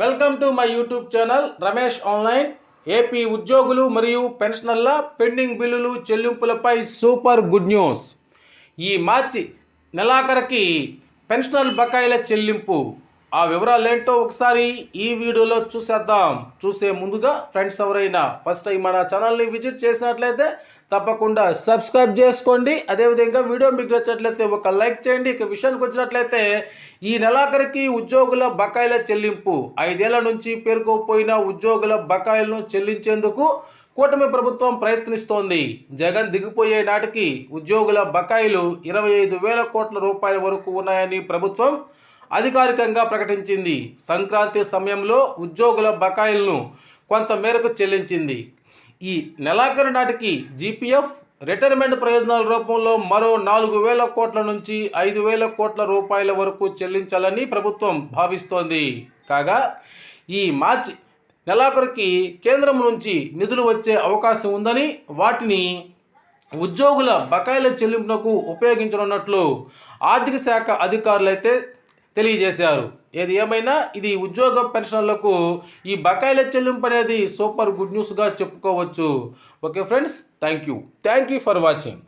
Welcome to my YouTube channel Ramesh online. AP ఉద్యోగులు మరియు పెన్షనర్ల pending బిల్లులు చెల్లింపులపై సూపర్ గుడ్ న్యూస్. ఈ మార్చి నెలాఖరికి పెన్షనర్ బకాయిల చెల్లింపు. ఆ వివరాలు ఏంటో ఒకసారి ఈ వీడియోలో చూసేద్దాం. చూసే ముందుగా ఫ్రెండ్స్ ఎవరైనా ఫస్ట్ టైం మన ఛానల్ని విజిట్ చేసినట్లయితే తప్పకుండా సబ్స్క్రైబ్ చేసుకోండి. అదేవిధంగా వీడియో మీకు నచ్చినట్లయితే ఒక లైక్ చేయండి. ఇక విషయానికి వచ్చినట్లయితే ఈ నెలాఖరికి ఉద్యోగుల బకాయిల చెల్లింపు. ఐదేళ్ళ నుంచి పేరుకోపోయిన ఉద్యోగుల బకాయిలను చెల్లించేందుకు కూటమి ప్రభుత్వం ప్రయత్నిస్తోంది. జగన్ దిగిపోయే నాటికి ఉద్యోగుల బకాయిలు ఇరవై ఐదు వేల కోట్ల రూపాయల వరకు ఉన్నాయని ప్రభుత్వం అధికారికంగా ప్రకటించింది. సంక్రాంతి సమయంలో ఉద్యోగుల బకాయిలను కొంత మేరకు చెల్లించింది. ఈ నెలాఖరు నాటికి జీపీఎఫ్ రిటైర్మెంట్ ప్రయోజనాల రూపంలో మరో నాలుగు వేల కోట్ల నుంచి ఐదు వేల కోట్ల రూపాయల వరకు చెల్లించాలని ప్రభుత్వం భావిస్తోంది. కాగా ఈ మార్చి నెలాఖరుకి కేంద్రం నుంచి నిధులు వచ్చే అవకాశం ఉందని వాటిని ఉద్యోగుల బకాయిల చెల్లింపునకు ఉపయోగించనున్నట్లు ఆర్థిక శాఖ అధికారులైతే తెలియజేశారు. ఏది ఏమైనా ఇది ఉద్యోగ పెన్షన్లకు ఈ బకాయిల చెల్లింపు అనేది సూపర్ గుడ్ న్యూస్గా చెప్పుకోవచ్చు. Okay friends thank you thank you for watching.